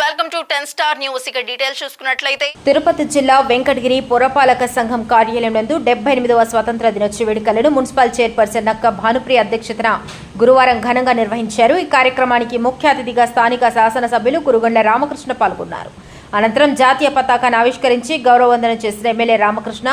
Welcome to ten star news. ఇక details చూసుకున్నట్లయితే తిరుపతి జిల్లా వెంకటగిరి పురపాలక సంఘం కార్యాలయం నందు డెబ్బై ఎనిమిదవ స్వాతంత్ర దినోత్సవ వేడుకలను మున్సిపల్ చైర్పర్సన్ నక్క భానుప్రియ అధ్యక్షతన గురువారం ఘనంగా నిర్వహించారు. ఈ కార్యక్రమానికి ముఖ్య అతిథిగా స్థానిక శాసనసభ్యులు కురుగొండ రామకృష్ణ పాల్గొన్నారు. అనంతరం జాతీయ పతాకాన్ని ఆవిష్కరించి గౌరవవందనం చేసిన ఎమ్మెల్యే రామకృష్ణ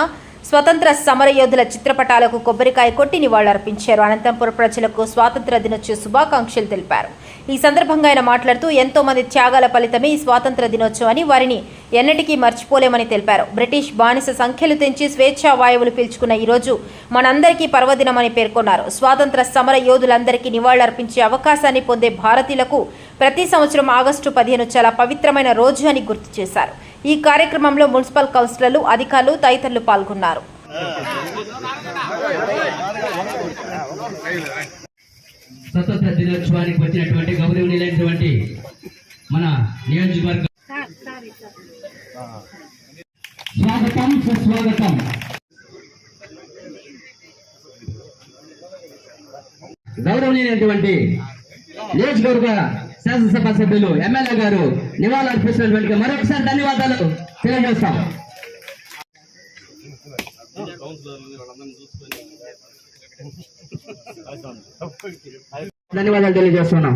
స్వతంత్ర సమరయోధుల చిత్రపటాలకు కొబ్బరికాయ కొట్టి నివాళులర్పించారు. అనంతపురం ప్రజలకు స్వాతంత్ర దినోత్సవ శుభాకాంక్షలు తెలిపారు. ఈ సందర్భంగా ఆయన మాట్లాడుతూ ఎంతో మంది త్యాగాల ఫలితమే ఈ స్వాతంత్ర దినోత్సవం అని వారిని ఎన్నటికీ మర్చిపోలేమని తెలిపారు. బ్రిటిష్ బానిస సంఖ్యలు తెంచి స్వేచ్ఛా వాయువులు పీల్చుకున్న ఈ రోజు మనందరికీ పర్వదినమని పేర్కొన్నారు. స్వాతంత్ర సమర యోధులందరికీ నివాళులర్పించే అవకాశాన్ని పొందే భారతీయులకు ప్రతి సంవత్సరం ఆగస్టు పదిహేను చాలా పవిత్రమైన రోజు అని గుర్తు చేశారు. ఈ కార్యక్రమంలో మున్సిపల్ కౌన్సిలర్లు అధికారులు తదితరులు పాల్గొన్నారు. స్వతంత్ర దినోత్సవానికి వచ్చినటువంటి గౌరవనీయులైనటువంటి మన నియోజకవర్గ స్వాగతం సుస్వాగతం. గౌరవనీయులైనటువంటి నియోజకవర్గ శాసనసభ సభ్యులు ఎమ్మెల్యే గారు నివాళులు అర్పిస్తున్నటువంటి మరొకసారి ధన్యవాదాలు తెలియజేస్తాం. ధన్యవాదాలు తెలియజేస్తున్నాం.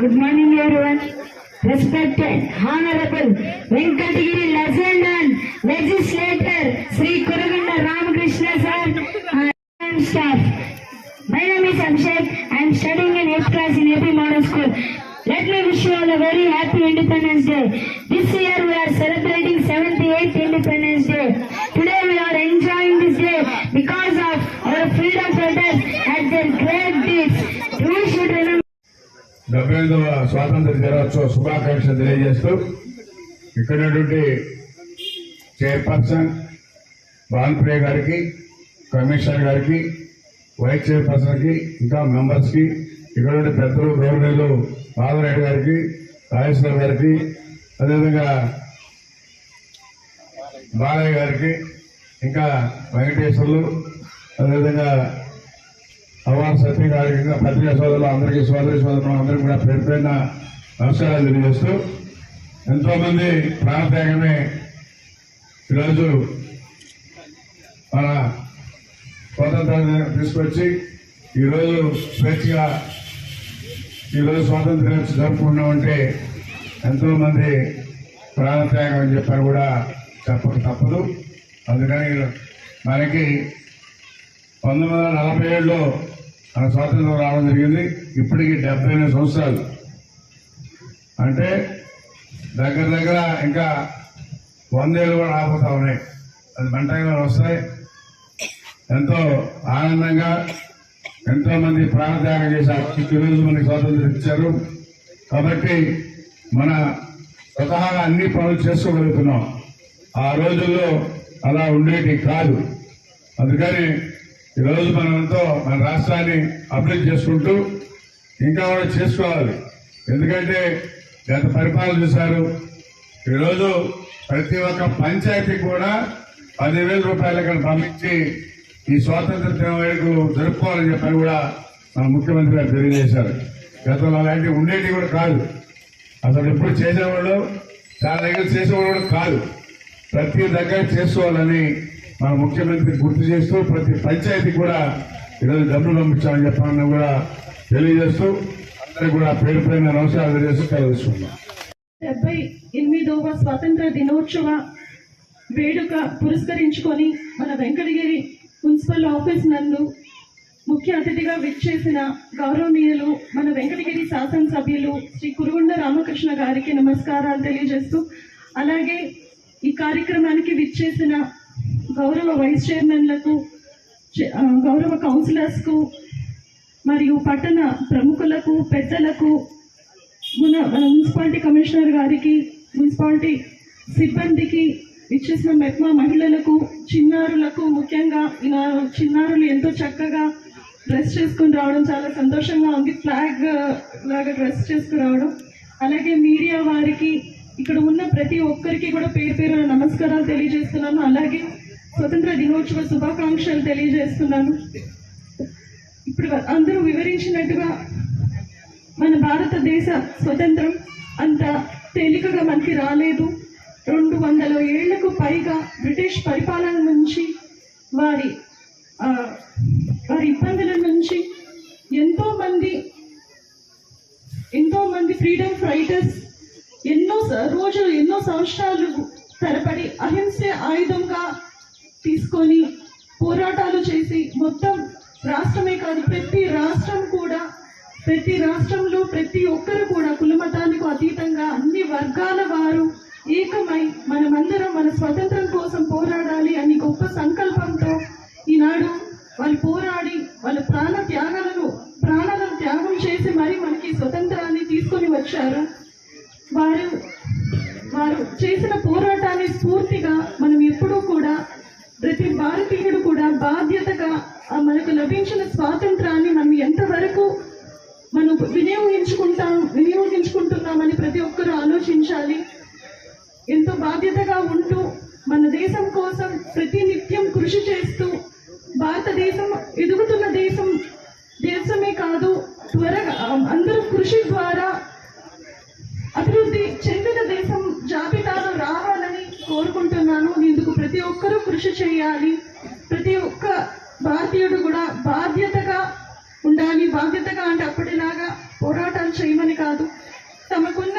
गुड मॉर्निंग एवरीवन रेस्पेक्टेड हाँ డెబ్బై స్వాతంత్ర దినోత్సవ శుభాకాంక్షలు తెలియజేస్తూ ఇక్కడ చైర్పర్సన్ భానుప్రియ గారికి కమిషనర్ గారికి వైస్ చైర్పర్సన్కి ఇంకా మెంబర్స్కి ఇక్కడ పెద్దలు గవర్నర్లు బాలరెడ్డి గారికి రాజేశ్వర గారికి అదేవిధంగా బాలయ్య గారికి ఇంకా వెంకటేశ్వర్లు అదేవిధంగా అవార్ సత్య గారి పత్రికా సోదరులు అందరికీ సోదరి సోదరులు అందరికీ కూడా పేరు పేరున నమస్కారాలు తెలియజేస్తూ ఎంతోమంది ప్రాణత్యాగమే ఈరోజు మన స్వాతంత్రాన్ని తీసుకొచ్చి ఈరోజు స్వేచ్ఛగా ఈరోజు స్వాతంత్ర దినోత్సవం జరుపుకుంటున్నామంటే ఉంటే ఎంతోమంది ప్రాణత్యాగం అని చెప్పారు కూడా చెప్పక తప్పదు. అందుకని మనకి పంతొమ్మిది వందల నలభై ఏడులో మన స్వాతంత్రం రావడం జరిగింది. ఇప్పటికి డెబ్బై ఎనిమిది సంవత్సరాలు. అంటే దగ్గర దగ్గర ఇంకా వందేళ్ళు కూడా రాబోతా ఉన్నాయి. అది మంటగా వస్తాయి. ఎంతో ఆనందంగా ఎంతోమంది ప్రాణత్యాగం చేశారు ఈరోజు మనకి స్వాతంత్రం ఇచ్చారు. కాబట్టి మన స్వతహాగా అన్ని పనులు చేసుకోగలుగుతున్నాం. ఆ రోజుల్లో అలా ఉండేటి కాదు. అందుకని ఈరోజు మనమంతా మన రాష్ట్రాన్ని అభివృద్ధి చేసుకుంటూ ఇంకా కూడా చేసుకోవాలి. ఎందుకంటే గత పరిపాలన చూశారు. ఈరోజు ప్రతి ఒక్క పంచాయతీ కూడా పదివేల రూపాయలు ఇక్కడ పంపించి ఈ స్వాతంత్ర దినం వరకు జరుపుకోవాలని చెప్పని కూడా మన ముఖ్యమంత్రి గారు తెలియజేశారు. గతంలో అలాంటివి ఉండేటివి కూడా కాదు. అసలు ఎప్పుడు చేసేవాళ్ళు చాలా దగ్గర చేసేవాళ్ళు కూడా కాదు. ప్రతి దగ్గర చేసుకోవాలని మన ముఖ్యమంత్రి గుర్తు చేస్తూ ప్రతి పంచాయతీ కూడా ఈరోజు డబ్బులు పంపించామని చెప్పాలని కూడా తెలియజేస్తూ అందరికీ కూడా పేరు పైన నమస్కారాలు చేస్తూ తెలియజేస్తున్నాం డెబ్బై ఎనిమిదవ స్వాతంత్ర దినోత్సవ వేడుక పురస్కరించుకొని మన వెంకటగిరి మున్సిపల్ ఆఫీస్ నందు ముఖ్య అతిథిగా విచ్చేసిన గౌరవనీయులు మన వెంకటగిరి శాసనసభ్యులు శ్రీ కురుగుండ రామకృష్ణ గారికి నమస్కారాలు తెలియజేస్తూ అలాగే ఈ కార్యక్రమానికి విచ్చేసిన గౌరవ వైస్ చైర్మన్లకు గౌరవ కౌన్సిలర్స్కు మరియు పట్టణ ప్రముఖులకు పెద్దలకు మన మున్సిపాలిటీ కమిషనర్ గారికి మున్సిపాలిటీ సిబ్బందికి ఇచ్చేసిన మెప్మా మహిళలకు చిన్నారులకు ముఖ్యంగా ఇలా చిన్నారులు ఎంతో చక్కగా డ్రెస్ చేసుకుని రావడం చాలా సంతోషంగా ఉంది. ఫ్లాగ్ లాగా డ్రెస్ చేసుకుని రావడం అలాగే మీడియా వారికి ఇక్కడ ఉన్న ప్రతి ఒక్కరికి కూడా పేరు పేరు నమస్కారాలు తెలియజేస్తున్నాను. అలాగే స్వతంత్ర దినోత్సవ శుభాకాంక్షలు తెలియజేస్తున్నాను. ఇప్పుడు అందరూ వివరించినట్టుగా మన భారతదేశ స్వతంత్రం అంత తేలికగా మనకి రాలేదు. రెండు వందల ఏళ్ళకు పైగా బ్రిటిష్ పరిపాలన నుంచి వారి వారి ఇబ్బందుల నుంచి ఎంతో మంది ఎంతో మంది ఫ్రీడమ్ ఫైటర్స్ ఎన్నో రోజులు ఎన్నో సంవత్సరాలు తరబడి అహింసే ఆయుధంగా తీసుకొని పోరాటాలు చేసి మొత్తం రాష్ట్రమే కాదు ప్రతి రాష్ట్రం కూడా ప్రతి రాష్ట్రంలో ప్రతి ఒక్కరు కూడా కులమతానికి అతీతంగా అన్ని వర్గాల వారు ఏకమై మనమందరం మన స్వతంత్రం కోసం పోరాడాలి అని గొప్ప సంకల్పంతో ఈనాడు వాళ్ళు పోరాడి వాళ్ళ ప్రాణ త్యాగాలను ప్రాణాలను త్యాగం చేసి మరి మనకి స్వతంత్రాన్ని తీసుకొని వచ్చారు వారు వారు చేసిన పోరాటాన్ని స్ఫూర్తిగా మనం ఎప్పుడూ కూడా ప్రతి భారతీయుడు కూడా బాధ్యతగా ఆ మనకు లభించిన స్వాతంత్రాన్ని మనం ఎంతవరకు మనం వినియోగించుకుంటాం వినియోగించుకుంటున్నామని ప్రతి ఒక్కరూ ఆలోచించాలి ఎంతో బాధ్యతగా ఉంటూ మన దేశం కోసం ప్రతి నిత్యం కృషి చేస్తూ భారతదేశం ఎదుగుతున్న దేశం దేశమే కాదు త్వరగా అందరూ కృషి ద్వారా అభివృద్ధి చెందిన దేశం జాబితాలో రావాలని కోరుకుంటున్నాను. ఇందుకు ప్రతి ఒక్కరూ కృషి చేయాలి. ప్రతి ఒక్క భారతీయుడు కూడా బాధ్యతగా ఉండాలి. బాధ్యతగా అంటే అప్పటిలాగా పోరాటాలు చేయమని కాదు. తమకున్న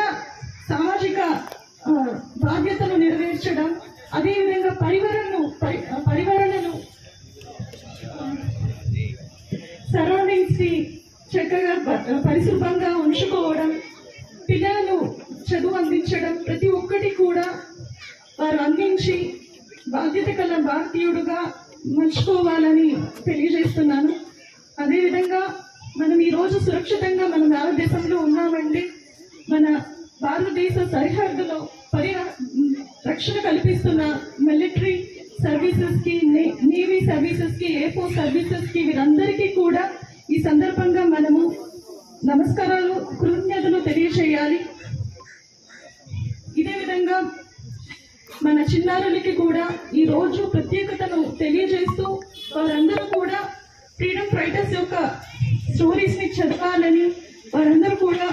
సామాజిక బాధ్యతలు నెరవేర్చడం అదేవిధంగా పరివరణను పరి- పరివరణను సరౌండింగ్స్ని చక్కగా ప- పరిశుభ్రంగా ఉంచుకోవడం పిల్లలను చదువు అందించడం ప్రతి ఒక్కటి కూడా వారు అందించి బాధ్యత కల భారతీయుడుగా మర్చుకోవాలని తెలియజేస్తున్నాను. అదేవిధంగా మనం ఈరోజు సురక్షితంగా మన భారతదేశంలో ఉన్నామంటే మన భారతదేశ సరిహద్దులో కల్పిస్తున్న మిలిటరీ సర్వీసెస్కి నేవీ సర్వీసెస్కి ఎయిర్ ఫోర్స్ సర్వీసెస్కి వీరందరికీ కూడా ఈ సందర్భంగా మనము నమస్కారాలు కృతజ్ఞతలు తెలియచేయాలి ఇదే విధంగా మన చిన్నారులకి కూడా ఈ రోజు ప్రత్యేకతను తెలియజేస్తూ వారందరూ కూడా ఫ్రీడమ్ ఫైటర్స్ యొక్క స్టోరీస్ని చదవాలని వారందరూ కూడా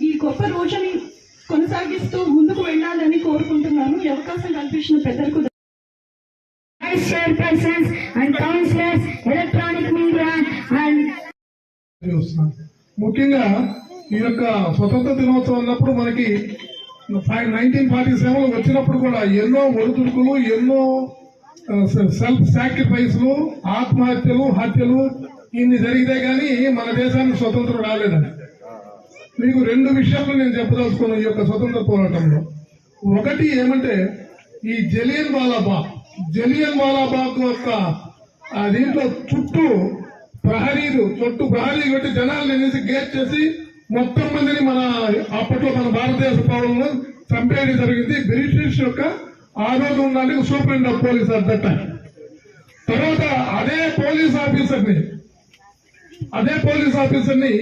ఈ గొప్ప రోజుని కొనసాగిస్తూ ముందుకు వెళ్ళాలని కోరుకుంటున్నాను. ఈ అవకాశం కల్పించిన పెద్దలకు media and చూస్తున్నాం ముఖ్యంగా ఈ యొక్క స్వతంత్ర దినోత్సవం అన్నప్పుడు మనకి నైన్టీన్ ఫార్టీ సెవెన్ వచ్చినప్పుడు కూడా ఎన్నో ఒడిదుడుకులు ఎన్నో సెల్ఫ్ సాక్రిఫైస్లు ఆత్మహత్యలు హత్యలు ఇన్ని జరిగితే గానీ మన దేశానికి స్వతంత్రం రాలేదని మీకు రెండు విషయాలు నేను చెప్పదలుచుకున్నాను ఈ యొక్క స్వతంత్ర పోరాటంలో. ఒకటి ఏమంటే ఈ జలియన్ వాలాబాగ్ జలియన్ వాలాబాగ్ యొక్క దీంట్లో చుట్టూ ప్రహరీలు చుట్టూ ప్రహరీ కొట్టి జనాలు అనేసి గేట్ చేసి మొత్తం మందిని మన అప్పట్లో మన భారతదేశ పౌరులను చంపేయడం జరిగింది. బ్రిటిష్ యొక్క ఆ రోజు ఉన్నందుకు superintendent of police at that తర్వాత అదే పోలీస్ ఆఫీసర్ని అదే పోలీస్ ఆఫీసర్ని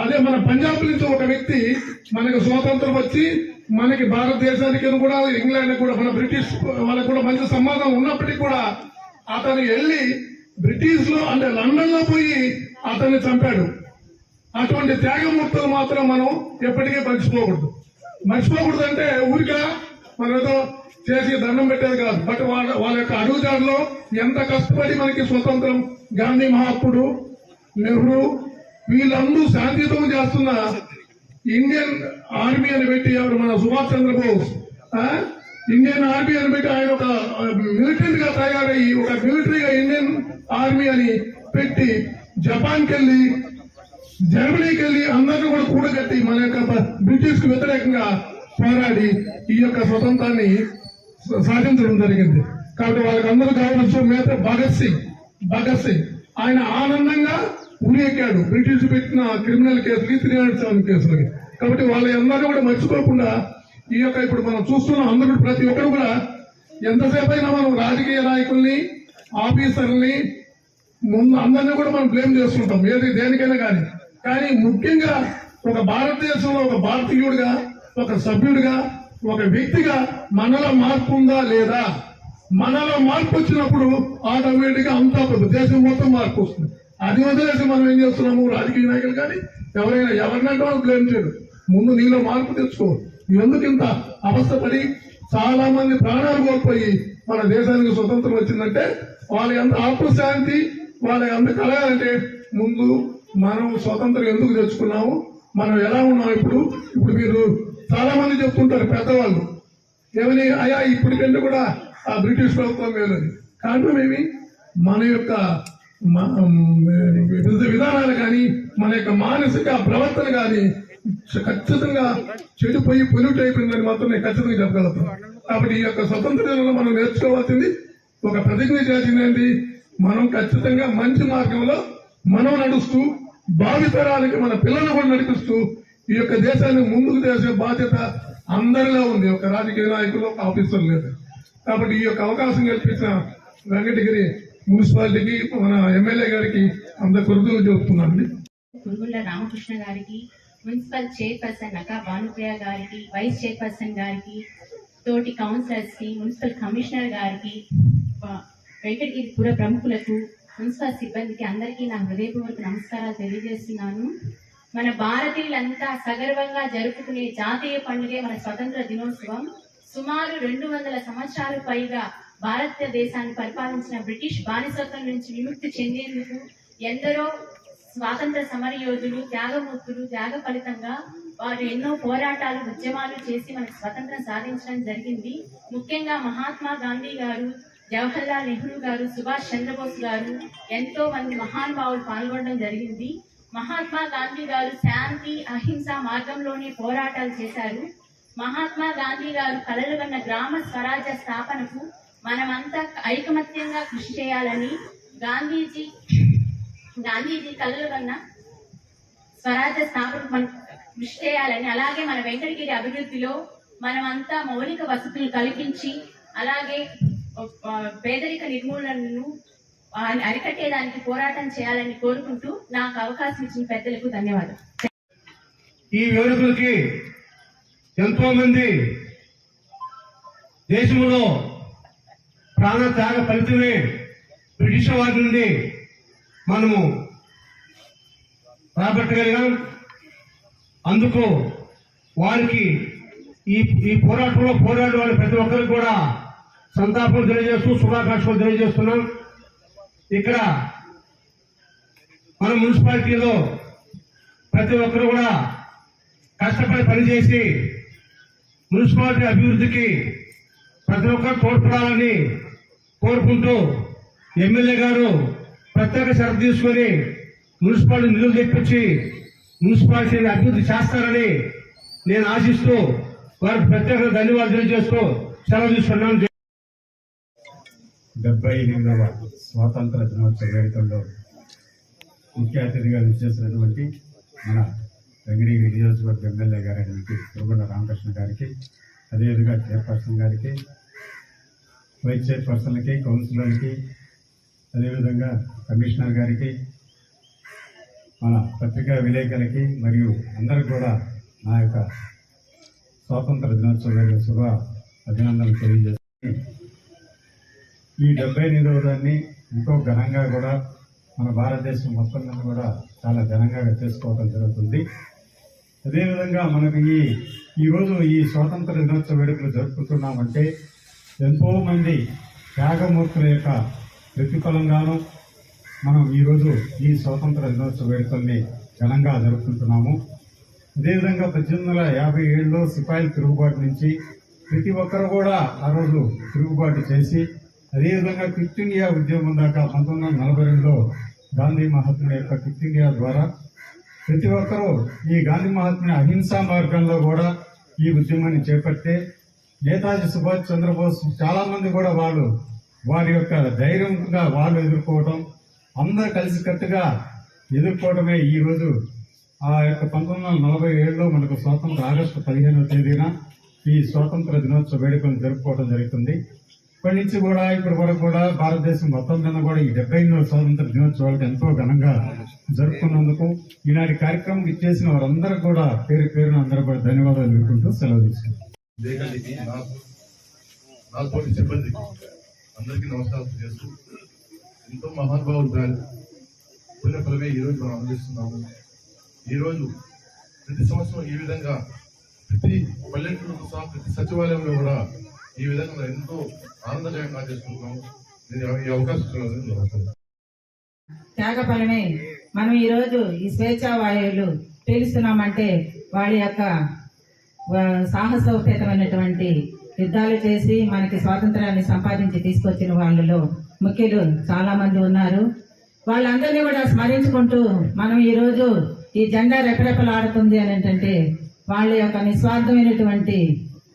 అదే మన పంజాబ్ నుంచి ఒక వ్యక్తి మనకు స్వాతంత్రం వచ్చి మనకి భారతదేశానికి కూడా ఇంగ్లాండ్ కూడా మన బ్రిటిష్ వాళ్ళకి కూడా మంచి సంబంధం ఉన్నప్పటికీ కూడా అతను వెళ్ళి బ్రిటిష్లో అంటే లండన్లో పోయి అతన్ని చంపాడు. అటువంటి త్యాగమూర్తులు మాత్రం మనం ఎప్పటికీ మర్చిపోకూడదు. మర్చిపోకూడదు అంటే ఊరిక మనం ఏదో చేసి దండం పెట్టేది కాదు. బట్ వాళ్ళ వాళ్ళ యొక్క అడుగుజాడలో ఎంత కష్టపడి మనకి స్వతంత్రం గాంధీ మహాత్ముడు నెహ్రూ వీళ్ళందరూ శాంతియుతం చేస్తున్న ఇండియన్ ఆర్మీ అని పెట్టి ఎవరు? మన సుభాష్ చంద్రబోస్. ఆ? ఇండియన్ ఆర్మీ అని పెట్టి ఆయన ఒక మిలిటరీ గా తయారయ్యి ఒక మిలిటరీగా ఇండియన్ ఆర్మీ అని పెట్టి జపాన్ కెళ్ళి జర్మనీకి వెళ్ళి అందరిని కూడా కూడగట్టి మన యొక్క బ్రిటిష్కు వ్యతిరేకంగా పోరాడి ఈ యొక్క స్వతంత్రాన్ని సాధించడం జరిగింది. కాబట్టి వాళ్ళకి అందరూ కావచ్చు మేత భగత్ సింగ్ భగత్ సింగ్. ఆయన ఆనందంగా ఉరి ఎక్కాడు బ్రిటిష్ పెట్టిన క్రిమినల్ కేసులకి త్రీ హండ్రెడ్ సెవెన్ కేసులకి కాబట్టి వాళ్ళ అందరూ కూడా మర్చిపోకుండా ఈ యొక్క ఇప్పుడు మనం చూస్తున్నాం అందరూ ప్రతి ఒక్కరు కూడా ఎంతసేపు అయినా మనం రాజకీయ నాయకుల్ని ఆఫీసర్ని ముందు అందరినీ కూడా మనం బ్లేమ్ చేస్తుంటాం ఏది దేనికైనా కానీ. కానీ ముఖ్యంగా ఒక భారతదేశంలో ఒక భారతీయుడిగా ఒక సభ్యుడిగా ఒక వ్యక్తిగా మనలో మార్పు ఉందా లేదా? మనలో మార్పు వచ్చినప్పుడు ఆటోమేటిక్గా అంతా దేశం మొత్తం మార్పు వస్తుంది. అది వదిలేసి మనం ఏం చేస్తున్నాము? రాజకీయ నాయకులు కానీ ఎవరైనా ఎవరినంటే వాళ్ళు బ్లేమ్ చేయరు. ముందు నీలో మార్పు తెచ్చుకో. ఎందుకు ఇంత అవస్థపడి చాలా మంది ప్రాణాలు కోల్పోయి మన దేశానికి స్వతంత్రం వచ్చిందంటే వాళ్ళ ఎంత ఆత్మశాంతి వాళ్ళ ఎంత కలగాలంటే ముందు మనం స్వతంత్రం ఎందుకు తెచ్చుకున్నాము? మనం ఎలా ఉన్నాం ఇప్పుడు? ఇప్పుడు మీరు చాలా మంది చెప్తుంటారు పెద్దవాళ్ళు. ఏమని అయ్యా ఇప్పటికంటే కూడా ఆ బ్రిటిష్ ప్రభుత్వం మేలని కారణం ఏమి? మన యొక్క వివిధ విధానాలు కానీ మన యొక్క మానసిక ప్రవర్తన కానీ ఖచ్చితంగా చెడిపోయి పొల్యూట్ అయిపోయిందని మాత్రం నేను ఖచ్చితంగా చెప్పగలుగుతాను. కాబట్టి ఈ యొక్క స్వతంత్ర దినంలో మనం నేర్చుకోవాల్సింది ఒక ప్రతిజ్ఞ చేసింది ఏంటి? మనం ఖచ్చితంగా మంచి మార్గంలో మనం నడుస్తూ భావితరాలకి మన పిల్లలు కూడా నడిపిస్తూ ఈ యొక్క దేశాన్ని ముందుకు చేసే బాధ్యత అందరిలో ఉంది. ఒక రాజకీయ నాయకులు ఒక ఆఫీసర్ లేదు. కాబట్టి ఈ యొక్క అవకాశం కల్పించిన వెంకటగిరి మున్సిపాలిటీకి మన ఎమ్మెల్యే గారికి అంత కృతజ్ఞతలు చెబుతున్నానండి కురుగుళ్ళ రామకృష్ణ గారికి మున్సిపల్ చైర్పర్సన్ నకా భానుప్రియ గారికి వైస్ చైర్పర్సన్ గారికి తోటి కౌన్సిలర్స్కి మున్సిపల్ కమిషనర్ గారికి వెంకటగిరిపుర ప్రముఖులకు మున్సిపల్ సిబ్బందికి అందరికీ నా హృదయపూర్వక నమస్కారాలు తెలియజేస్తున్నాను. మన భారతీయులంతా సగర్వంగా జరుపుకునే జాతీయ పండుగే మన స్వతంత్ర దినోత్సవం. సుమారు రెండు వందల సంవత్సరాలు పైగా భారతదేశాన్ని పరిపాలించిన బ్రిటిష్ బానిసత్వం నుంచి విముక్తి చెందేందుకు ఎందరో స్వాతంత్ర సమరయోధులు త్యాగమూర్తులు త్యాగ ఫలితంగా వారు ఎన్నో పోరాటాలు ఉద్యమాలు చేసి మనకు స్వతంత్రం సాధించడం జరిగింది. ముఖ్యంగా మహాత్మా గాంధీ గారు జవహర్లాల్ నెహ్రూ గారు సుభాష్ చంద్రబోస్ గారు ఎంతో మంది మహానుభావులు పాల్గొనడం జరిగింది. మహాత్మా గాంధీ గారు శాంతి అహింస మార్గంలోనే పోరాటాలు చేశారు. మహాత్మా గాంధీ గారు కలలు కన్న గ్రామ స్వరాజ్య స్థాపనకు మనమంతా ఐకమత్యంగా కృషి చేయాలని గాంధీజీ గాంధీజీ కళ్ళ కన్నా స్వరాజ్య స్థాపన మన కృషి చేయాలని అలాగే మన వెంకటగిరి అభివృద్ధిలో మనమంతా మౌలిక వసతులు కల్పించి అలాగే పేదరిక నిర్మూలనను అరికట్టేదానికి పోరాటం చేయాలని కోరుకుంటూ నాకు అవకాశం ఇచ్చిన పెద్దలకు ధన్యవాదాలు. ఈ వేడుకలకి ఎంతో మంది దేశంలో ప్రాణ త్యాగ ఫలితమే బ్రిటిష్ వారి నుండి మనము రాబట్టగలిగాం. అందుకు వారికి ఈ ఈ పోరాటంలో పోరాడు వాళ్ళ ప్రతి ఒక్కరికి కూడా సంతాపం తెలియజేస్తూ శుభాకాంక్షలు తెలియజేస్తున్నాం. ఇక్కడ మన మున్సిపాలిటీలో ప్రతి ఒక్కరు కూడా కష్టపడి పనిచేసి మున్సిపాలిటీ అభివృద్ధికి ప్రతి ఒక్కరు తోడ్పడాలని కోరుకుంటూ ఎమ్మెల్యే గారు ప్రత్యేక శ్రద్ధ తీసుకొని మున్సిపాలిటీ నిధులు తెప్పించి మున్సిపాలిటీని అభివృద్ధి చేస్తారని నేను ఆశిస్తూ వారికి ప్రత్యేక ధన్యవాదాలు తెలియజేస్తూ సెలవు తీసుకున్నాను. డెబ్బై ఎనిమిదవ స్వాతంత్ర దినోత్సవ వేడుకల్లో ముఖ్య అతిథిగా విచ్చేసినటువంటి మన వెంకటగిరి నియోజకవర్గ ఎమ్మెల్యే గారైనటువంటి దుర్గొండ రామకృష్ణ గారికి అదేవిధంగా చైర్పర్సన్ గారికి వైస్ చైర్పర్సన్లకి కౌన్సిలర్కి అదేవిధంగా కమిషనర్ గారికి మన పత్రికా విలేకరులకి మరియు అందరికి కూడా నా యొక్క స్వాతంత్ర దినోత్సవ శుభ అభినందనలు తెలియజేస్తాను ఈ డెబ్బై ఎనిమిదవదాన్ని ఎంతో ఘనంగా కూడా మన భారతదేశం మొత్తం మీద కూడా చాలా ఘనంగా చేసుకోవడం జరుగుతుంది. అదేవిధంగా మనకు ఈ ఈరోజు ఈ స్వాతంత్ర దినోత్సవ వేడుకలు జరుపుకుంటున్నామంటే ఎంతో మంది త్యాగమూర్తుల యొక్క ప్రతిఫలంగాను మనం ఈరోజు ఈ స్వాతంత్ర దినోత్సవ వేడుకల్ని ఘనంగా జరుపుకుంటున్నాము. అదేవిధంగా పద్దెనిమిది వందల యాభై ఏడులో సిపాయిల తిరుగుబాటు నుంచి ప్రతి ఒక్కరు కూడా ఆ రోజు తిరుగుబాటు చేసి అదేవిధంగా క్విట్ ఇండియా ఉద్యమం దాకా పంతొమ్మిది వందల నలభై రెండులో గాంధీ మహాత్ముడి యొక్క క్విట్ ఇండియా ద్వారా ప్రతి ఒక్కరూ ఈ గాంధీ మహాత్ముని అహింసా మార్గంలో కూడా ఈ ఉద్యమాన్ని చేపట్టే నేతాజీ సుభాష్ చంద్రబోస్ చాలా మంది కూడా వాళ్ళు వారి యొక్క ధైర్యంగా వాళ్ళు ఎదుర్కోవటం అందరూ కలిసికట్టుగా ఎదుర్కోవటమే ఈరోజు ఆ యొక్క పంతొమ్మిది వందల నలభై ఏడులో మనకు స్వాతంత్ర ఆగస్టు పదిహేనవ తేదీన ఈ స్వాతంత్ర దినోత్సవ వేడుకలు జరుపుకోవడం జరుగుతుంది. ఇప్పటి నుంచి కూడా ఇప్పటి వరకు కూడా భారతదేశం మొత్తం మీద కూడా ఈ డెబ్బై ఎనిమిదవ స్వాతంత్ర దినోత్సవాలకు ఎంతో ఘనంగా జరుపుకున్నందుకు ఈనాటి కార్యక్రమం ఇచ్చేసిన వారందరూ కూడా పేరు పేరున అందరూ కూడా ధన్యవాదాలు తెలుపుకుంటూ సెలవు తీసుకుంటారు దేశానికి నాకు నాతోటి సిబ్బందికి అందరికీ నమస్కారం చేస్తూ ఎంతో మహానుభావులు గారు పుణ్యఫలమే ఈరోజు మనం అందిస్తున్నాము. ఈరోజు ప్రతి సంవత్సరం ఈ విధంగా ప్రతి పల్లెటూరు సహా ప్రతి సచివాలయంలో కూడా ఈ విధంగా ఎంతో ఆనందకరంగా చేసుకుంటున్నాము. నేను ఈ అవకాశం ఇచ్చినందుకు త్యాగఫలమే మనం ఈరోజు ఈ స్వేచ్ఛా వాయువులు పీలుస్తున్నామంటే వాళ్ళ యొక్క సాహసోపేతమైనటువంటి యుద్ధాలు చేసి మనకి స్వాతంత్రాన్ని సంపాదించి తీసుకొచ్చిన వాళ్ళలో ముఖ్యులు చాలామంది ఉన్నారు. వాళ్ళందరినీ కూడా స్మరించుకుంటూ మనం ఈరోజు ఈ జెండా రెపరెపలాడుతుంది అని ఏంటంటే వాళ్ళ యొక్క నిస్వార్థమైనటువంటి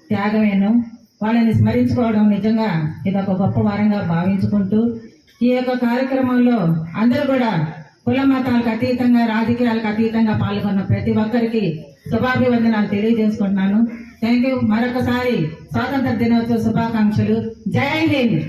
త్యాగమేను. వాళ్ళని స్మరించుకోవడం నిజంగా ఇది ఒక గొప్ప వారంగా భావించుకుంటూ ఈ యొక్క కార్యక్రమంలో అందరూ కూడా కుల మతాలకు అతీతంగా రాజకీయాలకు అతీతంగా పాల్గొన్న ప్రతి ఒక్కరికి శుభాభివందనాలు తెలియజేసుకుంటున్నాను. థ్యాంక్ యూ మరొకసారి స్వాతంత్ర దినోత్సవ శుభాకాంక్షలు. జై హింద్.